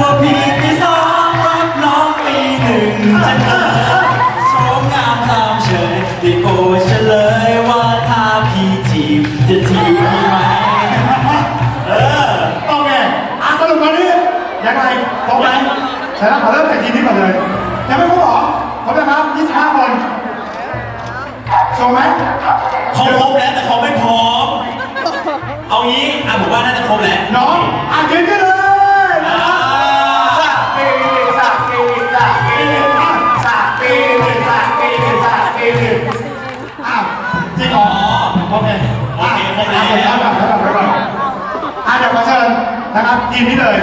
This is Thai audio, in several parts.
ว่าพี่ปีสองรับน้องปีหนึ่งจะเกิดโชมงามตามเฉยได้โปรดเฉลยว่าถ้าพี่จีบจะจีบพี่ไหมเออโอเคอะสรุปวันนี้ยังไงครบไหมแต่ละขอเริ่มจากทีมนี้ก่อนเลยยังไม่ครบเหรอครบไหมครับ25คนโชว์ไหมเขาครบแล้วแต่เขาไม่พร้อมเอางี้อะผมว่าน่าจะครบแล้วน้องอะยืนขึ้นเลย เคครบแล้วอะเดี๋ยวก่อนเอนเดี๋ยวก่อนอะเดี๋ยวขอเชิญนะครับทีมนี้เลย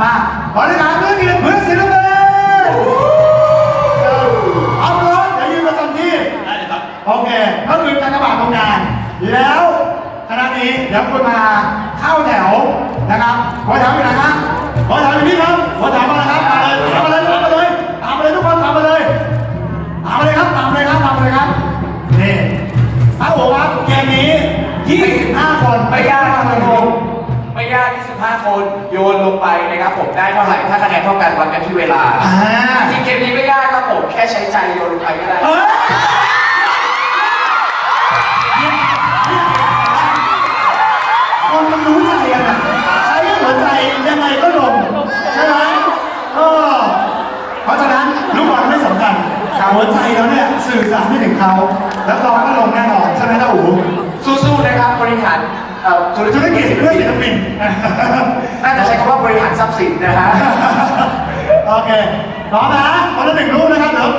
มาบริการเพื่อนทีมเพื่อนศิลปินเอาเลยเดี๋ยวยืนประจำที่ ได้เลยครับ โอเคก็คือกากรบาดตรงงานแล้วคณะนี้เดี๋ยวคุณมาเข้าแถวนะครับหัวแถวอยู่ไหนฮะ ได้เท่าไหร่ ถ้าคะแนนเท่ากันวัดกันที่เวลาอ่า จริงๆเกมนี้ไม่ยากครับผมแค่ใช้ใจโยนลงไปก็ได้ เฮ้ยคนมันรู้ใจกันอะใช้หัวใจยังไงก็ลงใช่ไหมเออเพราะฉะนั้นลูกบอลไม่สำคัญหัวใจแล้วเนี่ยสื่อสารให้ถึงเขา แล้วเราก็ลงแน่นอนใช่ไหมล่ะอู๋สู้ๆนะครับบริหาร เอ่อธุรธุรกิจเพื่อศิลปิน น่าจะใช้คำว่าบริหารทรัพย์สินนะฮะ โอเคพร้อมนะคนละหนึ่งรูปนะครับเดี๋ยว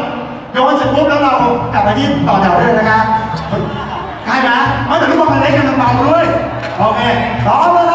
โยนเสร็จปุ๊บแล้วเรากลับมาที่ต่อแถวได้เลยนะครับใช่ไหมไม่แต่ลูกบอลมันเล็กกันมันเบาด้วย โอเคพร้อมแล้วครั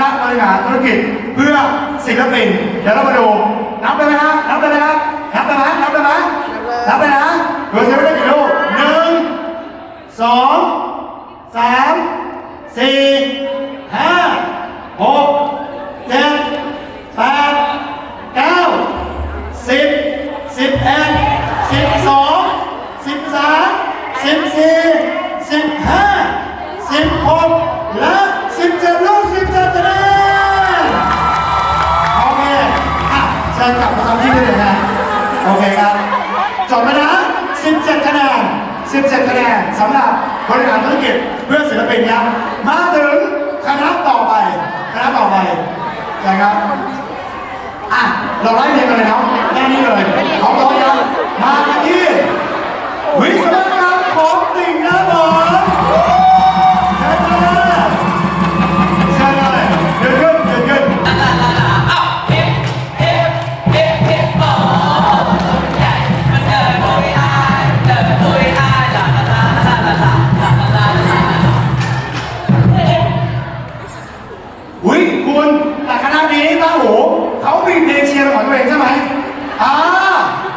ณะบริหารธุรกิจเพื่อศิลปิน เดี๋ยวเรามาดูนับไปไหมฮะนับไปไหมครับนับไปไหมนับไปไหมนับไปนะเดี๋ยวใช้เวลา อะเชิญกลับมาทำที่นี่เลยนะโอเคครับจบแล้วนะ 17 คะแนน 17 คะแนนสำหรับบริหารธุรกิจเพื่อศิลปินครับมาถึงคณะต่อไปคณะต่อไปนะครับอะเราไล่เรียงกันเลยครับแค่นี้เลยของเรายังมาที่วิศวกรรม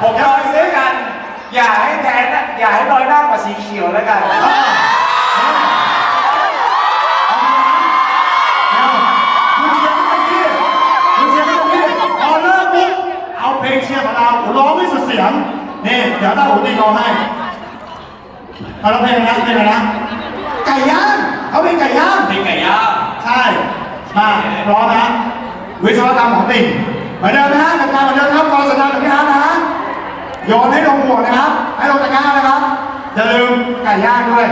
ผมจะไปซื้อกัน อย่าให้แทนนะอย่าให้น้อยหน้ากว่าสีเขียวแล้วกันอ่าเอาคุณเชียร์ไม่เต็มที่คุณเชียร์ไม่เต็มที่พอเริ่มปุ๊บเอาเพลงเชียร์ของเราร้องไม่สุดเสียง นี่ เดี๋ยวต้าหูตีกองให้เอาแล้วเพลงนะเพลงอะไรนะ ไก่ย่างเขาเป็นไก่ย่างเพลงไก่ย่าง ใช่ มาพร้อมนะวิศวกรรมของติ่งเหมือนเดิมนะฮะกติกาเหมือนเดิมครับรอสัญญาณจากพี่ฮาร์นะฮะ โยนให้ลงหัวนะครับ ให้ลงตะกร้านะครับอย่าลืมไก่ย่างด้วย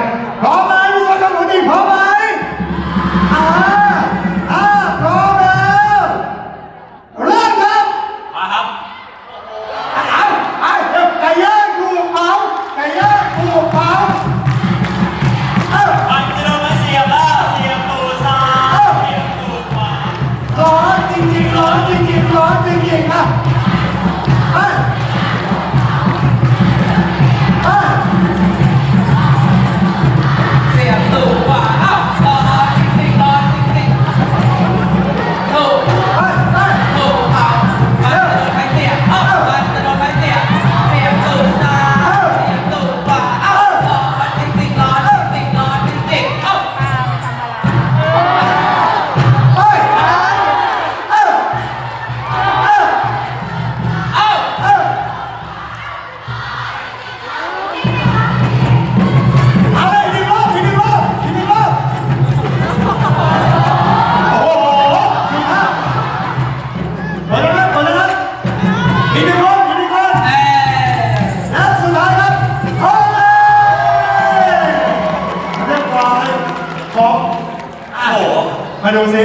ดูสิ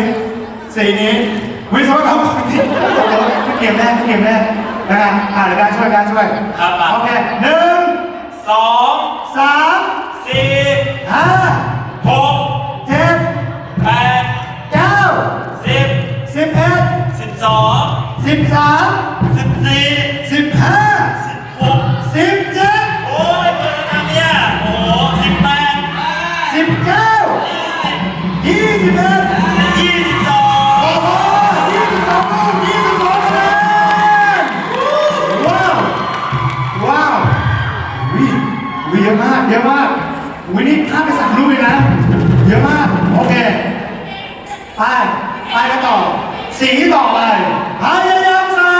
สีนี้วิศวกรรมของที่เกมแรกเกมแรกนะครับอ่าเดี๋ยวการช่วยการช่วยครับโอเคหนึ่งสองสามสี่ห้า สีต่อไปพยายามสา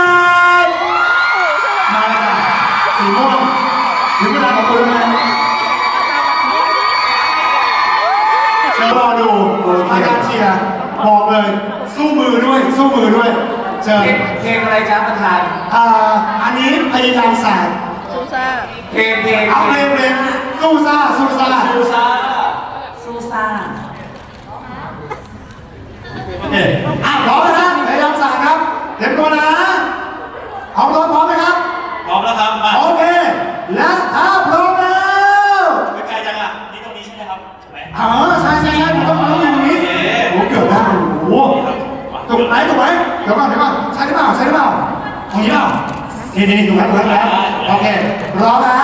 มมาเลยค่ะสีม่วงถึงเวลาของคุณแล้วนะเชิญรอดูอาการเชียร์บอกเลย สู้มือด้วย สู้มือด้วยเชิญเพลงเพลงอะไรจ้าประธานอ่าอันนี้พยายามสามเพลงเพลงเอาเพลงเพลงสู้ซ่าสู้ซ่าดูซ่า ซูซ่า เอ๊ะอะพร้อมนะพยายามสามครับเตรียมตัวนะเอาตัวพร้อมไหมครับ พร้อมแล้วครับมา โอเค และถ้าพร้อมแล้ว ไกลจังอะนี่ตรงนี้ใช่ไหมครับใช่ไหม อ๋อใช่ใช่ใช่ผมต้องต้องอยู่ตรงนี้โอ้เกือบแล้วโอ้โหถูกไหมถูกไหมเดี๋ยวก่อนเดี๋ยวก่อนใช่หรือเปล่าใช่หรือเปล่าตรงนี้เปล่า นี่นี่ดูครับดูครับโอเคร้องนะ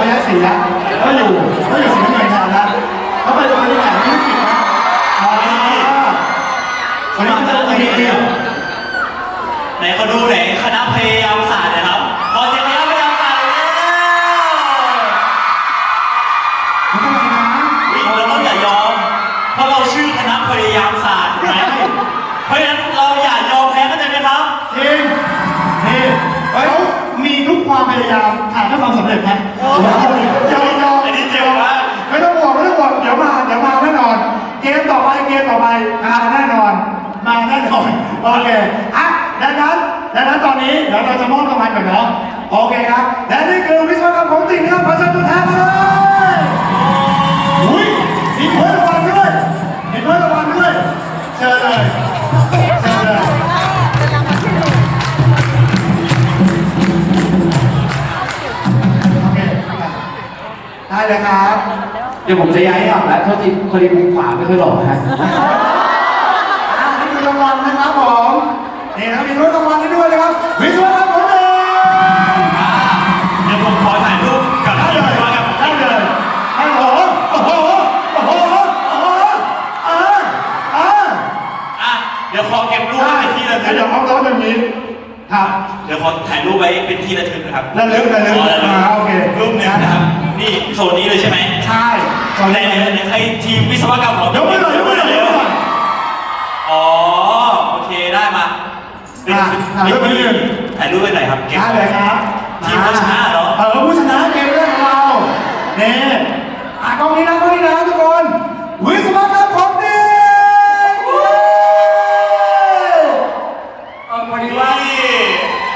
พยัคฆ์ศรีนะก็อยู่ก็อยู่สีน้ำเงินกันนะเขาไปโรงเรียนไหนที่ผิดนะอ๋อคนนี้เป็นคนไดียวไหนเขาดูไหนคณะพยายามศาสตร์นะครับขอเสียงพยายามศาสตร์เลยวิ่งเราต้องอย่ายอม เพราะเราชื่อคณะพยายามศาสตร์ไหเพราะฉะนั้นเราอย่ายอมแพ้เข้าใจไหมครับทีมทีมเฮ้ยมีทุกความพยายามผ่านได้ความสำเร็จไหม ยอมยอมอันนี้เจ๋งมากไม่ต้องห่วงไม่ต้องห่วงเดี๋ยวมาเดี๋ยวมาแน่นอน เกมต่อไปเกมต่อไปมาแน่นอน มาแน่นอนโอเคอะดังนั้นดังนั้นตอนนี้เดี๋ยวเราจะมอบรางวัลก่อนเนาะโอเคครับและนี่คือวิศวกรรมของจริงนะครับขอเชิญตัวแทนเลยอุ้ยมีถ้วยรางวัลด้วยมีถ้วยรางวัลด้วยเชิญเลย ได้เลยครับ เดี๋ยวผมจะย้ายออกแล้วโทษทีพอดีมุมขวาไม่ค่อยหล่อฮะอ่านี่คือรางวัลนะครับผม นี่นะครับมีรถรางวัล ขอถ่ายรูปไว้เป็นที่ระลึกนะครับระลึกระลึกอ๋อระลึกอ่าโอเครูปหนึ่งนะครับ นี่โซนนี้เลยใช่ไหมใช่ตอนในนี้ในในใครทีมวิศวกรรมของยกมือหน่อยยกมือหน่อยยกมือหน่อย อ๋อโอเคได้มาเป็นอะถ่ายรูปไปเป็นหนึ่งถ่ายรูปไปหน่อยครับเก็บ ได้เลยครับทีมผู้ชนะเหรอ เออผู้ชนะเกมเรื่องของเราเนี่ยอะกล้องนี้นะกล้องนี้นะทุกคน วิศวกรรมของดี เออพอดีว่า นี่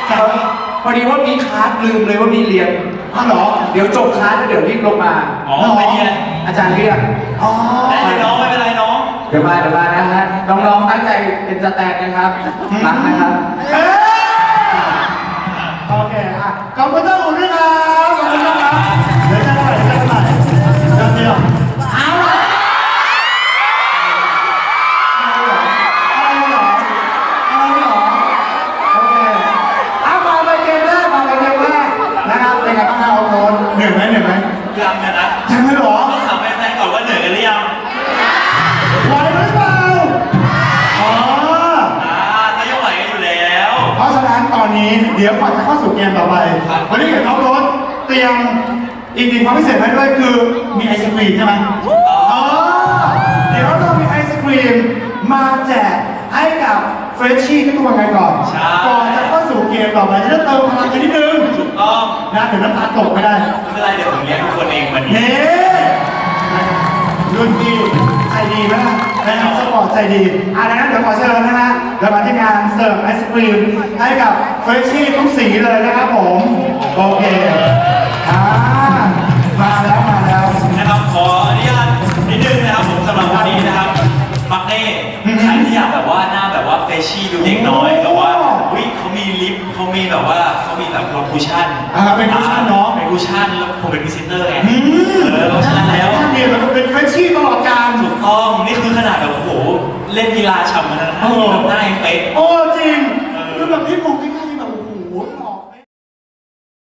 เออพอ ดีว่ามีคลาสลืมเลยว่ามีเรียนอ๋อเหรอ เดี๋ยวจบคลาสแล้วเดี๋ยวรีบลงมาอ๋อไปเนี่ยอาจารย์เรียกอ๋อได้เลยน้องไม่เป็นไรน้องเดี๋ยวมาเดี๋ยวมานะฮะน้องๆตั้งใจเป็นสแตนนะครับรักนะครับเอ๊ะโอเคอะขอบคุณเจ้ ยไหมยังเนี่ยนะยังไม่หรอต้องถามแฟนๆก่อนว่าเหนื่อยกันหรือยังไหวหรือเปล่าอ๋ออ่าถ้ายังไหวกันอยู่แล้ว เพราะฉะนั้นตอนนี้เดี๋ยวก่อนจะเข้าสู่เกมต่อไปครับ วันนี้เห็นน้องรถเตรียมอีกหนึ่งความพิเศษให้ด้วยคือมีไอศครีมใช่ไหมอ๋อเดี๋ยวเรามีไอศครีมมาแจกให้กับเฟรชชี่ทุกคนกันก่อนใช่ ก่อนจะเข้าสู่เกมต่อไปจะได้เติมพลังกันนิดนึงถูก ต้องนะเดี๋ยวน้ำตาตกไม่ได้ไม่เป็นไรเดี๋ยวผมเลี้ยงทุกคนเองวันนี้เฮ้รุ่นพี่ใจดีมากนะครับสปอร์ตใจดีอะดังนั้นเดี๋ยวขอเชิญนะฮะเดี๋ยวมาที่งานเสิร์ฟไอศครีมให้กับเฟรชชี่ทุกสีเลยนะครับผม โอเคอ่ามาแล้ว ชชี่ดูเด็กน้อยแบบว่าวิเขามีลิฟต์เขามีแบบว่าเขามีแบบรถคูชั่นอ่าเป็นคุชชั่นเนาะเป็นคูชั่นแล้วผมเป็นพรีเซนเตอร์ไงอืมเออเพราะฉะนั้นแล้วถ้าเรียนมันก็เป็นเฟรชชี่ตลอดการถูกต้องนี่คือขนาดแบบโอ้โห เล่นกีฬาฉ่ำขนาดนั้นโอ้แบบหน้ายังเป๊ะ โอ้จริงเออคือแบบที่มองใก